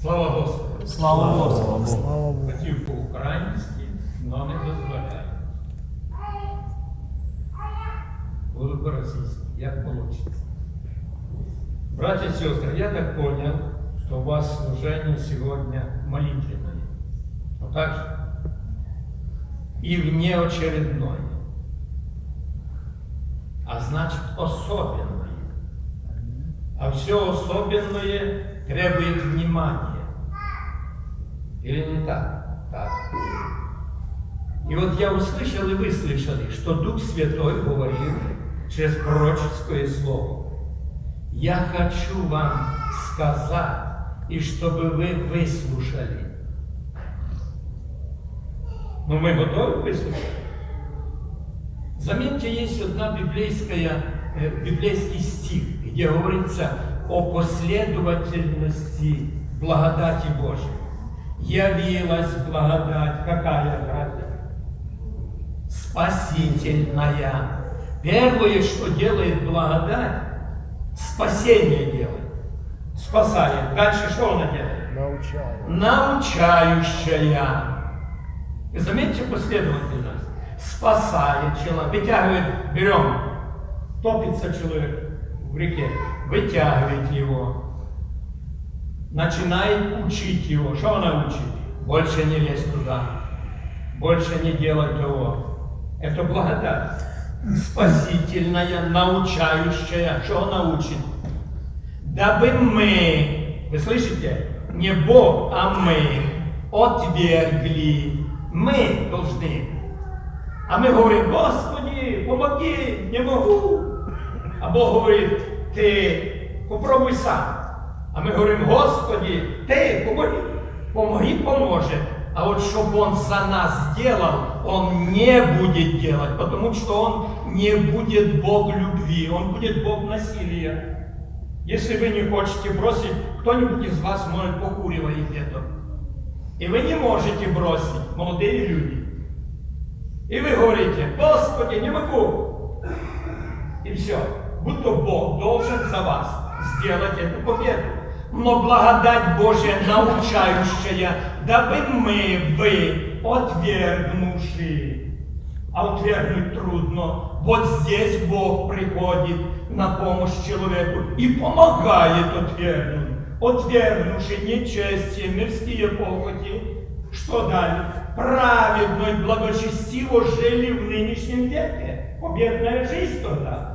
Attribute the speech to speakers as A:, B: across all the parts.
A: Слава Господу!
B: Слава Господу!
C: Слава Богу.
A: Хотів по-українськи, але не дозволяю. Буду по-російськи, як получится. Братья и сестры, я так понял, что у вас служение сегодня молитвенное. Ну так же? И внеочередное. А значит особенное. А все особенное требует внимания. Или не так? Так. И вот я услышал, и вы слышали, что Дух Святой говорил через пророческое слово. Я хочу вам сказать, и чтобы вы выслушали. Но мы готовы выслушать? Заметьте, есть одна библейская, э, библейский стих, где говорится о последовательности благодати Божьей. Явилась благодать, какая, братья? Спасительная. Первое, что делает благодать, спасение делает. Спасает. Дальше что она делает?
C: Научаю.
A: научающая. И заметьте последовательность. Спасает человека, вытягивает, берем, топится человек в реке, вытягивает его, начинает учить его. Что она учит? Больше не лезть туда, больше не делать того. Это благодать. Спасительная, научающая. Что она учит? дабы мы, вы слышите, не Бог, а мы отвергли. Мы должны. А мы говорим, Господи, помоги, не могу. А Бог говорит, ти попробуй сам. А мы говорим, Господи, ты помоги, помоги, поможет. А вот чтобы Он за нас делал, Он не будет делать, потому что Он не будет Бог любви, Он будет Бог насилия. Если вы не хотите бросить, кто-нибудь из вас может покуривать где-то. И вы не можете бросить, молодые люди. И вы говорите, Господи, не могу. И все. Будто Бог должен за вас сделать эту победу. Но благодать Божья научающая, дабы мы, вы, отвергнувши. А отвергнуть трудно. Вот здесь Бог приходит на помощь человеку и помогает отвергнуть. Отвергнувши нечестие, мирские похоти, что далее? Праведно и благочестиво жили в нынешнем веке. Победная жизнь тогда.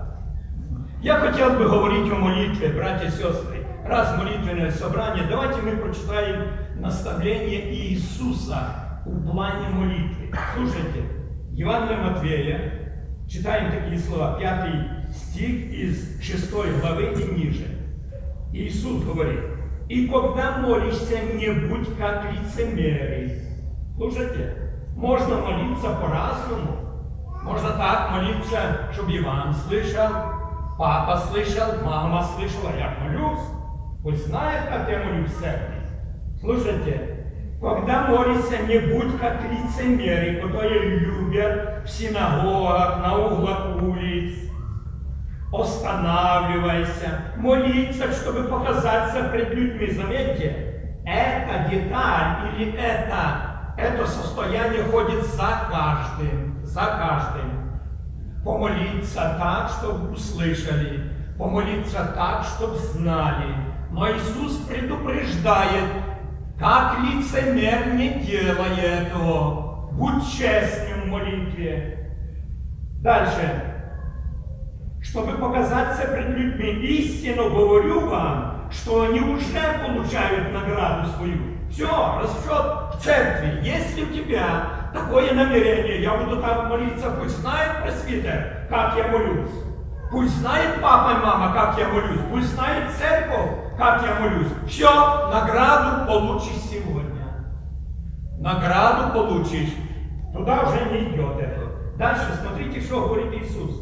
A: Я хотел бы говорить о молитве, братья и сестры. Раз молитвенное собрание, давайте мы прочитаем наставление Иисуса в плане молитвы. Слушайте, Евангелие Матвея, читаем такие слова, пятый стих из шестой главы и ниже. Иисус говорит, и когда молишься, не будь как лицемеры. Слушайте, можно молиться по-разному. Можно так молиться, чтобы Иван слышал, папа слышал, мама слышала, я молюсь. Пусть знает, как я молюсь в церкви. Слушайте, когда молишься, не будь как лицемеры, которые любят в синагогах, на углах улиц. Останавливайся, молиться, чтобы показаться пред людьми. Заметьте, эта деталь или это, это состояние ходит за каждым, за каждым. Помолиться так, чтобы услышали, помолиться так, чтобы знали. Но Иисус предупреждает, как лицемер не делай этого. Будь честным в молитве. Дальше. Чтобы показаться пред людьми, истину говорю вам, что они уже получают награду свою. Все, расчет в церкви. Если у тебя такое намерение, я буду так молиться, пусть знает пресвитер, как я молюсь. Пусть знает папа и мама, как я молюсь. Пусть знает церковь, как я молюсь. Все, награду получишь сегодня. Награду получишь. Туда уже не идет это. Дальше смотрите, что говорит Иисус.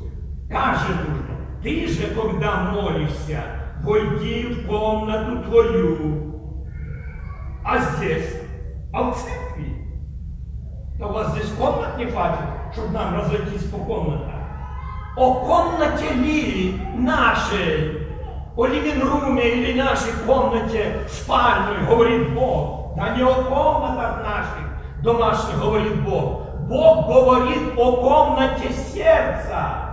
A: Каже нужно, ты же, когда молишься, войди в комнату твою. А здесь, а в церкви, да у вас здесь комнат не хватит, чтобы нам разойтись по комнатам. О комнате ли нашей о ливинруме или нашей комнате спальной, говорит Бог. Да не о комнатах наших домашних, говорит Бог. Бог говорит о комнате сердца.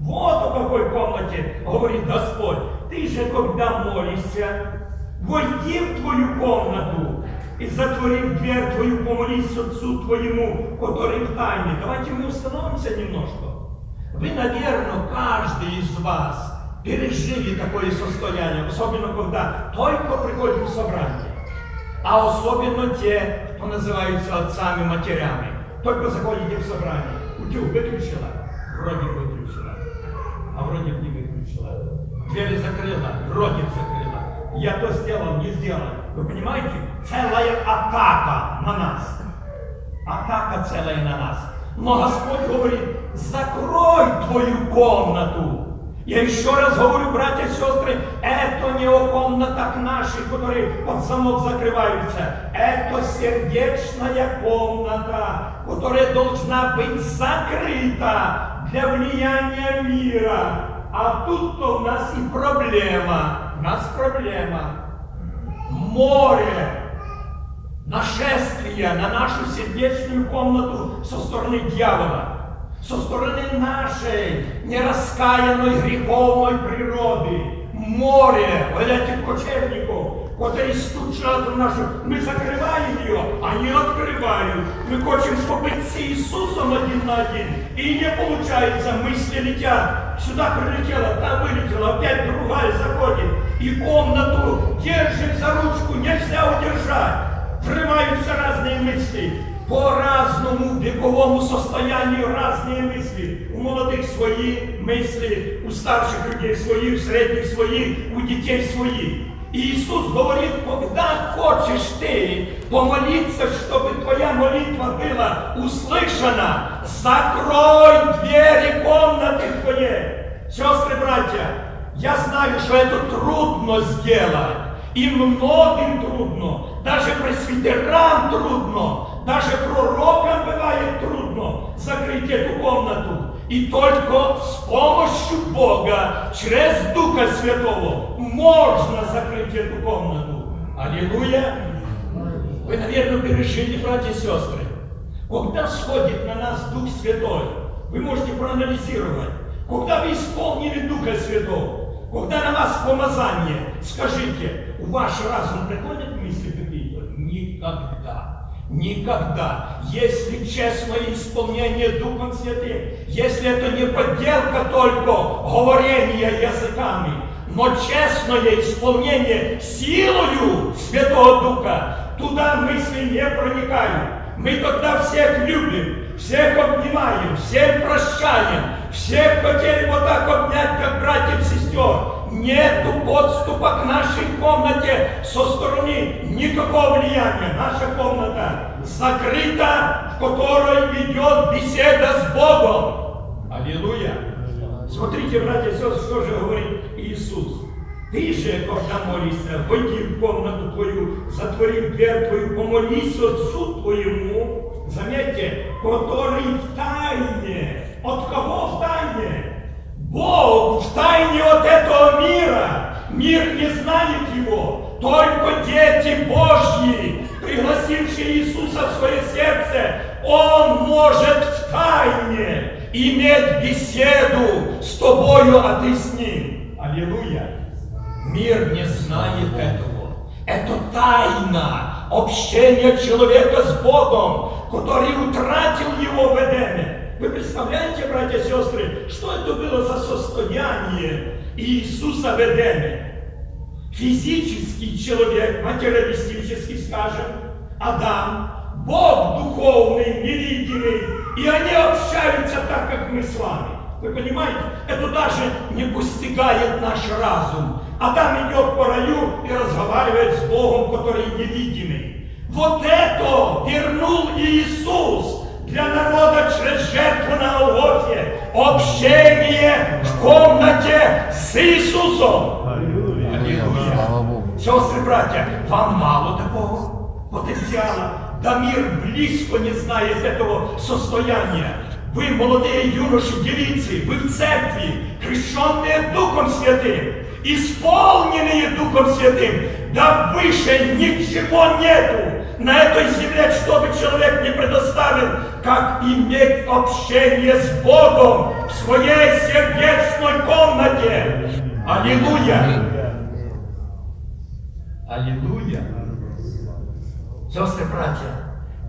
A: Вот о какой комнате говорит Господь. Ты же, когда молишься, войди в твою комнату и затворив дверь твою, помолись Отцу твоему, который в тайне. Давайте мы установимся немножко. Вы, наверное, каждый из вас пережили такое состояние, особенно когда только приходим в собрание, а особенно те, кто называются отцами, матерями. Только заходите в собрание, утюг выключила, вроде выключила, а вроде не выключила. Двери закрыла, вроде закрыла. Я то сделал, не сделал. Вы понимаете? Целая атака на нас. Атака целая на нас. Но Господь говорит, закрой твою комнату. Я еще раз говорю, братья и сестры, это не о комнатах наших, которые под замок закрываются. Это сердечная комната, которая должна быть закрыта для влияния мира. А тут-то у нас и проблема. У нас проблема. Море нашествия на нашу сердечную комнату со стороны дьявола со стороны нашей нераскаянной греховной природы, море вот этих кочевников, которые стучат в нашу, мы закрываем ее, они открывают. Мы хотим побыть с Иисусом один на один, и не получается, мысли летят. Сюда прилетела, там вылетела, опять другая заходит, и комнату держит за ручку, нельзя удержать. Врываются разные мысли по-разному вековому состоянию разные мысли. У молодых свои мысли, у старших людей свои, у средних свои, у детей свои. И Иисус говорит, когда хочешь ты помолиться, чтобы твоя молитва была услышана, закрой двери комнаты твоей. Сестры, братья, я знаю, что это трудно сделать. И многим трудно, даже пресвитерам трудно, даже пророкам бывает трудно закрыть эту комнату. И только с помощью Бога, через Духа Святого, можно закрыть эту комнату. Аллилуйя! Вы, наверное, пережили, братья и сестры. Когда сходит на нас Дух Святой, вы можете проанализировать, когда вы исполнили Духа Святого, когда на вас помазание, скажите, у ваш разум приходят мысли какие-то? Никогда. Никогда. Если честное исполнение Духом Святым, если это не подделка только говорения языками, но честное исполнение силою Святого Духа, туда мысли не проникают. Мы тогда всех любим, всех обнимаем, всех прощаем, всех хотели вот так обнять, как братьев и сестер. Нету подступа к нашей комнате со стороны никакого влияния. Наша комната закрыта, в которой идет беседа с Богом. Аллилуйя. Смотрите, братья и сестры, что же говорит Иисус. Ты же, когда молишься, войди в комнату твою, затвори дверь твою, помолись Отцу твоему, заметьте, который в тайне. От кого в тайне? Бог в тайне от этого мира. Мир не знает его. Только дети Божьи, пригласившие Иисуса в свое сердце, Он может в тайне иметь беседу с тобою, а ты с ним. Аллилуйя. Мир не знает этого. Это тайна общения человека с Богом, который утратил его в Эдеме. Вы представляете, братья и сестры, что это было за состояние Иисуса в Эдеме? Физический человек, материалистический, скажем, Адам, Бог духовный, невидимый, и они общаются так, как мы с вами. Вы понимаете? Это даже не постигает наш разум. Адам идет по раю и разговаривает с Богом, который невидимый. Вот это вернул Иисус для народа через жертву на Голгофе. Общение в комнате с Иисусом.
B: Аллилуйя.
A: Аллилуйя.
B: Слава Богу.
A: Сестры, братья, вам мало такого потенциала. Да мир близко не знает этого состояния. Вы, молодые юноши, девицы, вы в церкви, крещенные Духом Святым, исполненные Духом Святым, да выше ничего нету на этой земле, чтобы человек не предоставил, как иметь общение с Богом в своей сердечной комнате. Аллилуйя! Аллилуйя! Сестры, братья,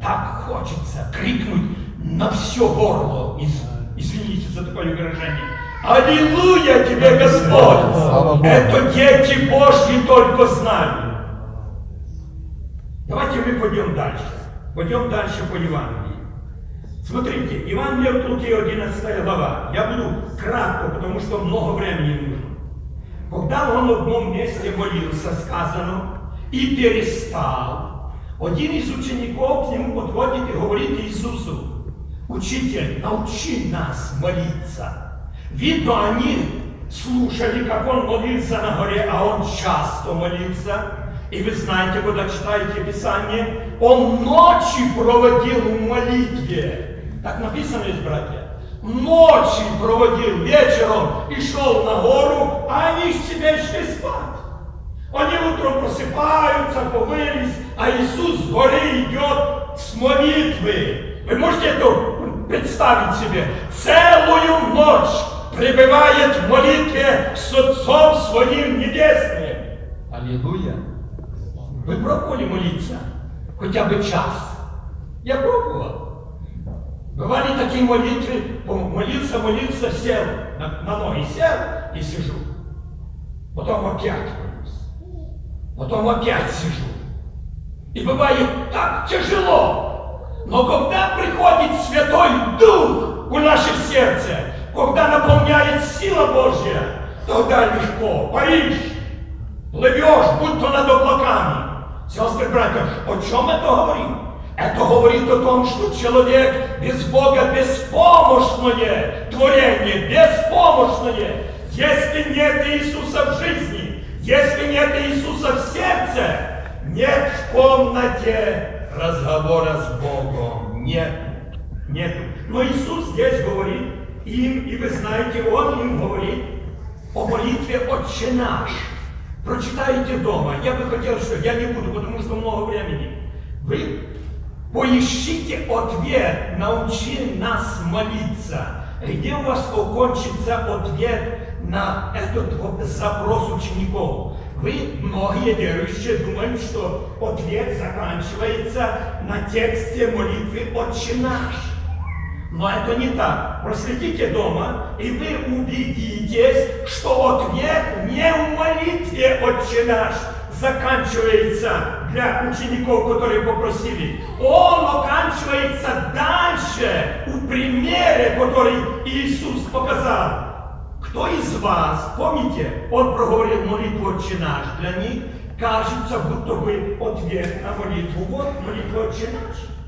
A: так хочется крикнуть на все горло, из, извините за такое выражение, Аллилуйя тебе, Господь! Это дети Божьи только знают. Давайте мы пойдем дальше. Пойдем дальше по Евангелию. Смотрите, Евангелие от Луки, 11 глава. Я буду кратко, потому что много времени нужно. Когда он в одном месте молился, сказано, и перестал, один из учеников к нему подходит и говорит Иисусу, «Учитель, научи нас молиться». Видно, они слушали, как он молился на горе, а он часто молился. И вы знаете, когда читаете Писание, он ночи проводил в молитве. Так написано есть, братья. Ночи проводил вечером и шел на гору, а они в себя шли спать. Они утром просыпаются, помылись, а Иисус с горы идет с молитвы. Вы можете это представить себе? Целую ночь пребывает в молитве с Отцом Своим Небесным. Аллилуйя! Вы пробовали молиться? Хотя бы час? Я пробовал. Бывали такие молитвы, молиться, молиться, сел, на, на ноги сел и сижу. Потом опять молюсь. Потом опять сижу. И бывает так тяжело. Но когда приходит Святой Дух в наше сердце, когда наполняет сила Божья, тогда легко паришь, плывешь, будто над облаками. Сестры, братья, о чем это говорит? Это говорит о том, что человек без Бога беспомощное творение, беспомощное. Если нет Иисуса в жизни, если нет Иисуса в сердце, нет в комнате разговора с Богом. Нет. Нет. Но Иисус здесь говорит им, и вы знаете, Он им говорит о молитве «Отче наш». Прочитайте дома. Я бы хотел, что я не буду, потому что много времени. Вы поищите ответ, научи нас молиться. Где у вас окончится ответ на этот запрос учеников? Вы, многие верующие, думают, что ответ заканчивается на тексте молитвы «Отче наш». Но это не так. Проследите дома, и вы убедитесь, что ответ не в молитве «Отче наш» заканчивается для учеников, которые попросили. Он оканчивается дальше, в примере, который Иисус показал. Кто из вас, помните, он проговорил молитву «Отче наш», для них кажется, будто бы ответ на молитву. Вот молитва «Отче наш».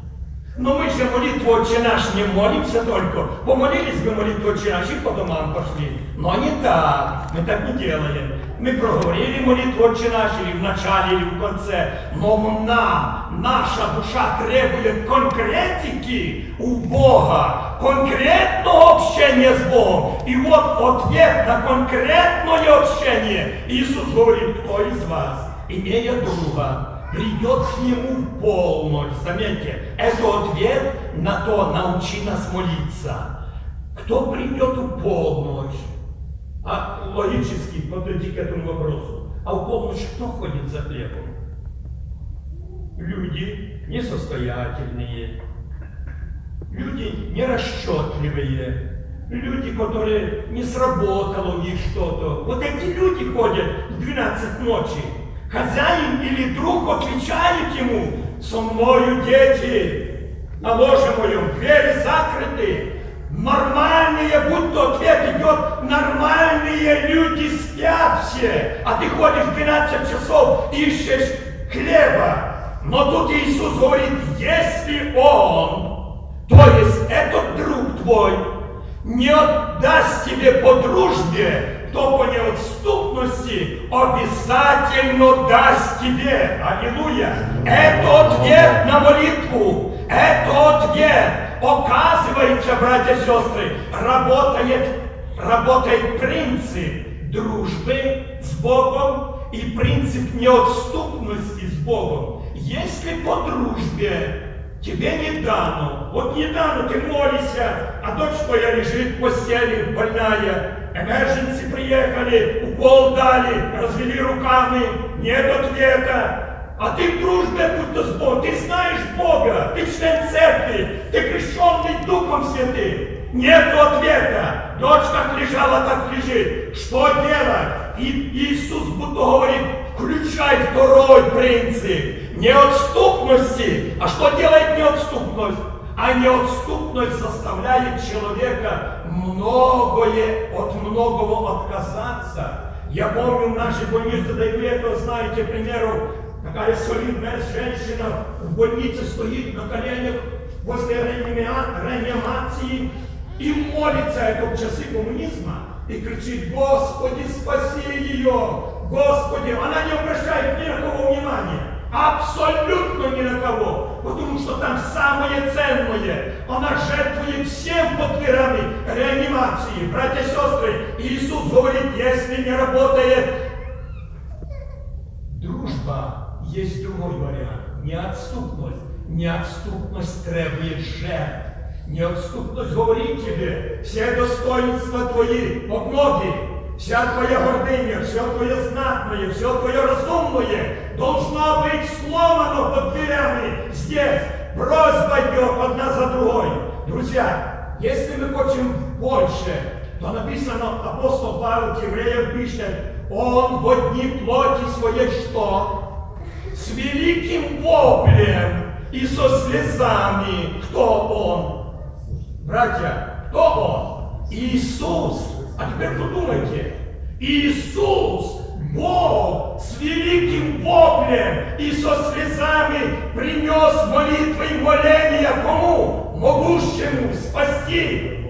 A: Но мы же молитву «Отче наш» не молимся только. Помолились бы молитву «Отче наш» и по домам пошли. Но не так. Мы так не делаем. Мы проговорили молитву «Отче наш» или в начале, или в конце. Но нам, наша душа требует конкретики у Бога, конкретного общения с Богом. И вот ответ на конкретное общение. Иисус говорит, кто из вас, имея друга, придет к нему в полночь. Заметьте, это ответ на то, научи нас молиться. Кто придет в полночь? А логически подойти к этому вопросу. А в полночь кто ходит за хлебом? Люди несостоятельные, люди нерасчетливые, люди, которые не сработало у них что-то. Вот эти люди ходят в 12 ночи. Хозяин или друг отвечает ему, со мною дети, на ложе моем двери закрыты. Нормальные, будто ответ идет, нормальные люди спят все, а ты ходишь 12 часов, ищешь хлеба. Но тут Иисус говорит, если он, то есть этот друг твой, не отдаст тебе по дружбе, кто по неотступности обязательно даст тебе. Аллилуйя. Это ответ на молитву. Это ответ. Оказывается, братья и сестры, работает работает принцип дружбы с Богом и принцип неотступности с Богом. Если по дружбе тебе не дано, вот не дано, ты молишься, а дочь твоя лежит в постели, больная, эмердженси приехали, укол дали, развели руками, нет ответа, а ты в дружбе будто с Богом, ты знаешь Бога, ты член церкви, ты крещенный Духом Святым. Нету ответа. Дочь как лежала, так лежит. Что делать? И Иисус будто говорит, включай второй принцип неотступности. А что делает неотступность? А неотступность заставляет человека многое от многого отказаться. Я помню в нашей больнице, да и вы это знаете, к примеру, Такая солидная женщина в больнице стоит на коленях возле реанимации и молится это в часы коммунизма и кричит, Господи, спаси ее! Господи! Она не обращает ни на кого внимания. Абсолютно ни на кого. Потому что там самое ценное. Она жертвует всем под дверями реанимации. Братья и сестры, Иисус говорит, если не работает дружба, есть другой вариант. Неотступность. Неотступность требует жертв. Неотступность говорит тебе, все достоинства твои под ноги, вся твоя гордыня, все твое знатное, все твое разумное должно быть сломано под дверями здесь. Просьба идет одна за другой. Друзья, если мы хотим больше, то написано, апостол Павел Евреев пишет, он в одни плоти своей что? с великим воплем и со слезами. Кто он? Братья, кто он? Иисус. А теперь подумайте. Иисус, Бог, с великим воплем и со слезами принес молитвы и моления кому? Могущему спасти.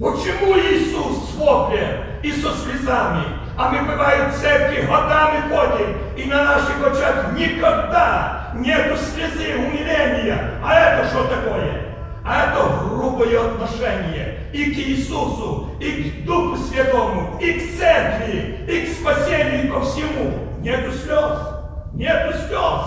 A: Почему Иисус с воплем и со слезами? А мы, бывает, в церкви годами ходим, и на наших очах никогда нету слезы умиления. А это что такое? А это грубое отношение и к Иисусу, и к Духу Святому, и к церкви, и к спасению, и ко всему. Нету слез. Нету слез.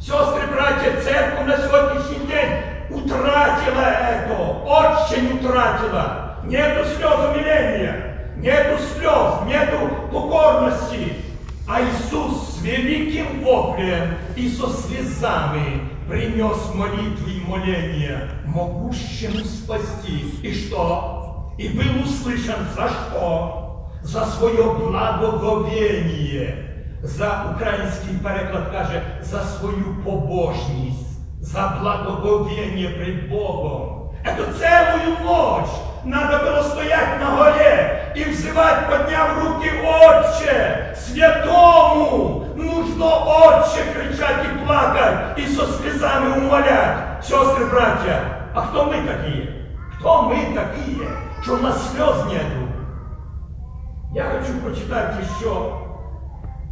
A: Сестры, братья, церковь на сегодняшний день утратила это, очень утратила. Нету слез умиления нету слез, нету покорности. А Иисус с великим воплем и со слезами принес молитвы и моления, могущему спасти. И что? И был услышан за что? За свое благоговение. За украинский переклад каже, за свою побожність, за благоговение пред Богом. Это целую ночь надо было стоять на горе и взывать, подняв руки, Отче, святому, нужно Отче кричать и плакать, и со слезами умолять. Сестры, братья, а кто мы такие? Кто мы такие, что у нас слез нету? Я хочу прочитать еще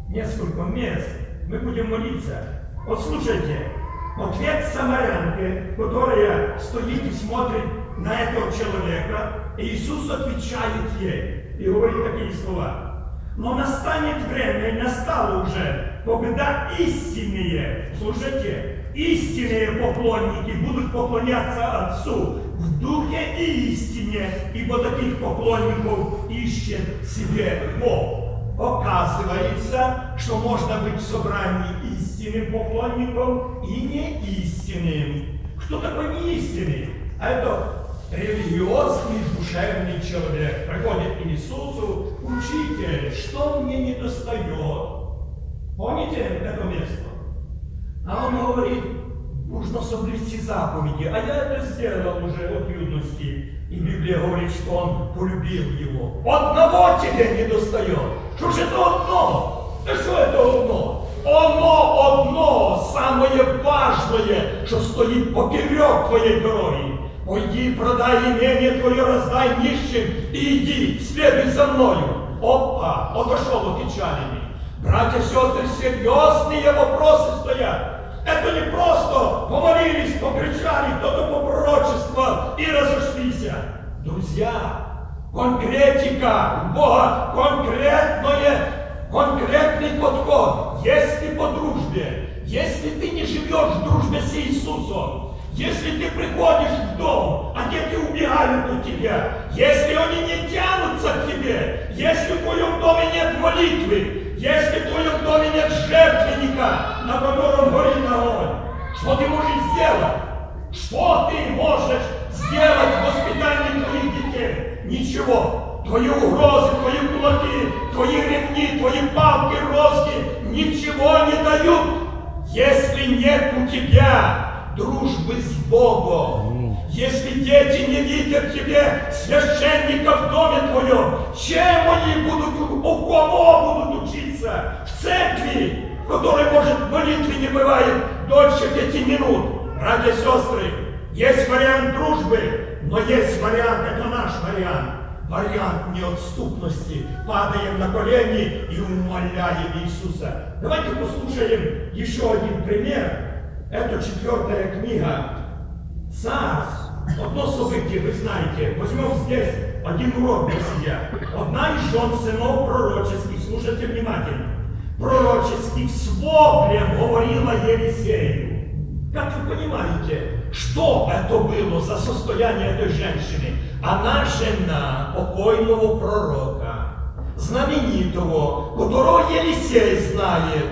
A: несколько мест. Мы будем молиться. Вот слушайте, Ответ самарянки, которая стоит и смотрит на этого человека, и Иисус отвечает ей и говорит такие слова. Но настанет время, и настало уже, когда истинные, слушайте, истинные поклонники будут поклоняться Отцу в духе и истине, ибо таких поклонников ищет себе Бог. Оказывается, что можно быть в собрании истинным поклонником и не истинным. Кто такой не истинный? А это религиозный душевный человек приходит к Иисусу, учитель, что мне не достает? Помните это место? А он говорит, нужно соблюсти заповеди, а я это сделал уже от юности. И Библия говорит, что он полюбил его. Одного тебе не достает. Что же это одно? Да что это одно? Оно одно, самое важное, что стоит поперек твоей дороги. Пойди, продай имение твое, раздай нищим и иди, следуй за мною. Опа, отошел от печалими. Братья и сестры, серьезные вопросы стоят. Это не просто помолились, покричали, кто-то попророчествовал и разошлись. Друзья, Конкретика. У Бога конкретное, конкретный подход. Если по дружбе, если ты не живешь в дружбе с Иисусом, если ты приходишь в дом, а дети убегают от тебя, если они не тянутся к тебе, если в твоем доме нет молитвы, если в твоем доме нет жертвенника, на котором горит огонь, что ты можешь сделать? Что ты можешь сделать в воспитании твоих детей? Ничего. Твои угрозы, твои кулаки, твои ремни, твои палки, розги ничего не дают, если нет у тебя дружбы с Богом. Если дети не видят тебе священника в доме твоем, чем они будут, у кого будут учиться? В церкви, в которой, может, в молитве не бывает дольше пяти минут. Братья и сестры, есть вариант дружбы, но есть вариант, это наш вариант. Вариант неотступности. Падаем на колени и умоляем Иисуса. Давайте послушаем еще один пример это четвертая книга Царств. Одно событие, вы знаете, возьмем здесь один урок для себя. Одна из жен сынов пророческих, слушайте внимательно, пророческих с воплем говорила Елисею. Как вы понимаете, что это было за состояние этой женщины? Она жена покойного пророка, знаменитого, которого Елисей знает.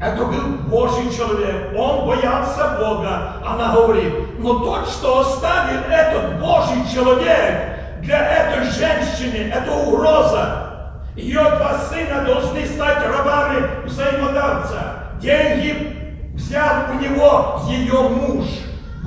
A: Это был Божий человек, он боялся Бога. Она говорит, но тот, что оставил этот Божий человек для этой женщины, это угроза. Ее два сына должны стать рабами взаимодавца. Деньги взял у него ее муж,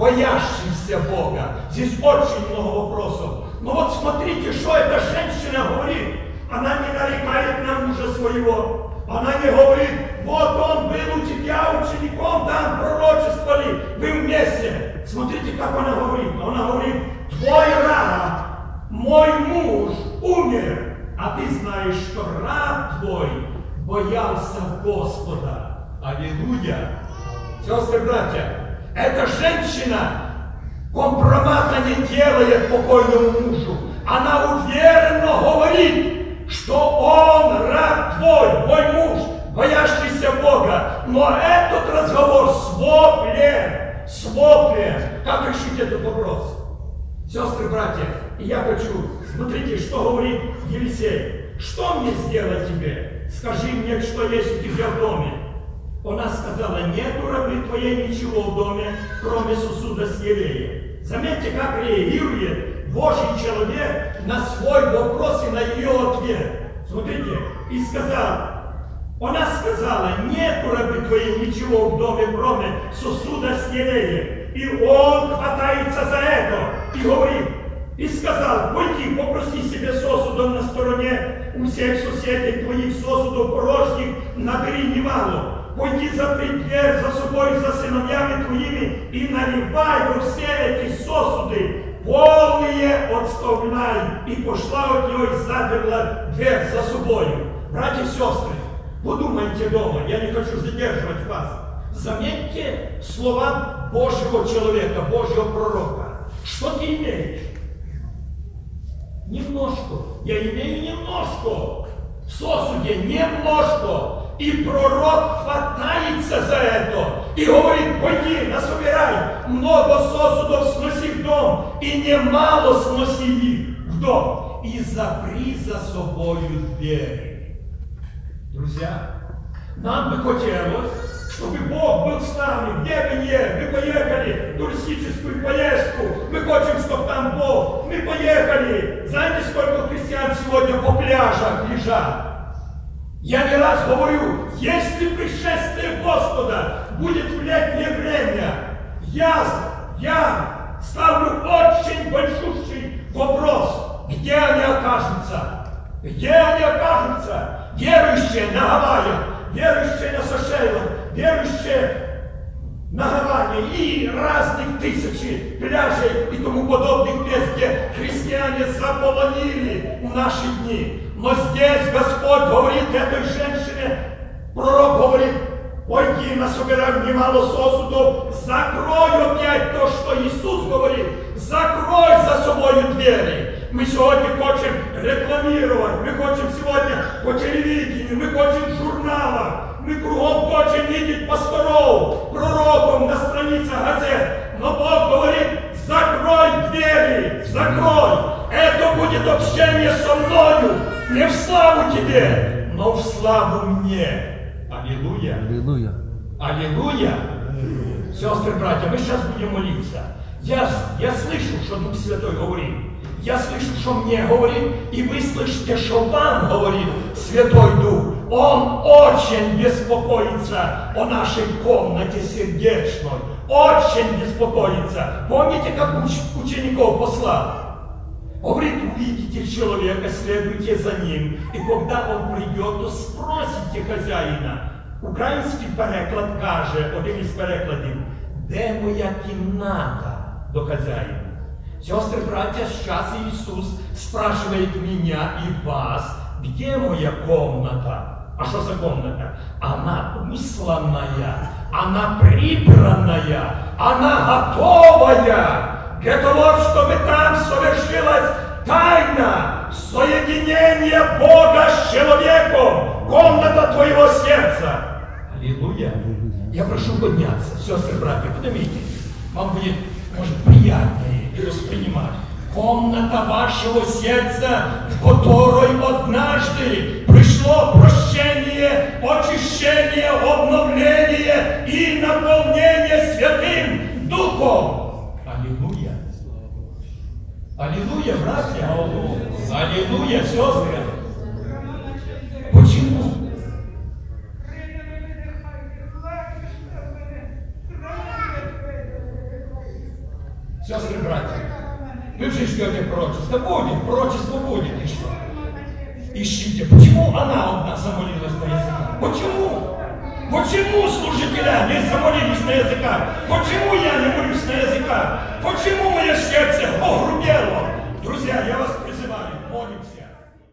A: боящийся Бога. Здесь очень много вопросов. Но вот смотрите, что эта женщина говорит. Она не нарекает на мужа своего. Она не говорит, вот он был у тебя учеником, там пророчествовали, вы вместе. Смотрите, как она говорит. Она говорит, твой раб, мой муж умер, а ты знаешь, что раб твой боялся Господа. Аллилуйя. Сестры братья, эта женщина компромата не делает покойному мужу. Она уверенно говорит, что он раб твой, мой муж, боящийся Бога. Но этот разговор с воплем, с воплем. Как решить этот вопрос? Сестры, братья, я хочу, смотрите, что говорит Елисей. Что мне сделать тебе? Скажи мне, что есть у тебя в доме. Она сказала, нету рабы твоей ничего в доме, кроме сосуда с елеем. Заметьте, как реагирует Божий человек на свой вопрос и на ее ответ. Смотрите, и сказал, она сказала, нету рабы твоей ничего в доме, кроме сосуда с елеем. И он хватается за это и говорит, и сказал, пойди, попроси себе сосудом на стороне у всех соседей твоих сосудов порожних, набери немало. Пойди запри дверь за собой, за сыновьями твоими и наливай во все эти сосуды полные отставляй, и пошла от него и заперла дверь за собою. Братья и сестры, подумайте дома, я не хочу задерживать вас. Заметьте слова Божьего человека, Божьего пророка. Что ты имеешь? Немножко. Я имею немножко. В сосуде немножко. И пророк хватается за это и говорит, пойди, насобирай много сосудов, сноси в дом, и немало сноси их в дом, и запри за собою двери. Друзья, нам бы хотелось, чтобы Бог был с нами, где бы ни мы поехали в туристическую поездку, мы хотим, чтобы там Бог, мы поехали. Знаете, сколько христиан сегодня по пляжам лежат? Я не раз говорю, если пришествие Господа будет в летнее время, я, я ставлю очень большущий вопрос, где они окажутся? Где они окажутся? Верующие на Гавайях, верующие на Сошелах, верующие на Гаване и разных тысячи пляжей и тому подобных мест, где христиане заполонили в наши дни. Но здесь Господь говорит этой женщине, пророк говорит, пойди насобирай немало сосудов, закрой опять то, что Иисус говорит, закрой за собой двери. Мы сегодня хотим рекламировать, мы хотим сегодня по телевидению, мы хотим в журналах, мы кругом хотим видеть пасторов, пророков на страницах газет. Но Бог говорит, закрой двери, закрой. Это будет общение со мною, не в славу тебе, но в славу мне. Аллилуйя.
B: Аллилуйя.
A: Аллилуйя! Сестры, братья, мы сейчас будем молиться. Я, я слышу, что Дух Святой говорит. Я слышу, что мне говорит, и вы слышите, что вам говорит Святой Дух. Он очень беспокоится о нашей комнате сердечной. Очень беспокоится. Помните, как уч- учеников послал? Говорит, увидите человека, следуйте за ним, и когда он прийде, то спросите хазяїна. Український переклад каже, один із перекладів, де моя кімната до хазяїна? Сестры, братья, сейчас Иисус спрашивает меня и вас, где моя комната? А что за комната? Она усланная, она прибранная, она готовая для того, чтобы там совершилась тайна соединения Бога с человеком, комната твоего сердца. Аллилуйя. Я прошу подняться, сестры, братья, поднимите. Вам будет, может, приятнее воспринимать. Комната вашего сердца, в которой однажды пришло прощение, очищение, обновление и наполнение Святым Духом. Аллилуйя. Аллилуйя, братья. Аллилуйя, сестры. Почему? Сестры, братья, вы же ждете пророчество. Будет, пророчество. языке? Почему она одна замолилась на языках? Почему? Почему служителя не замолились на языках? Почему я не молюсь на языках? Почему мое сердце огрубело? Друзья, я вас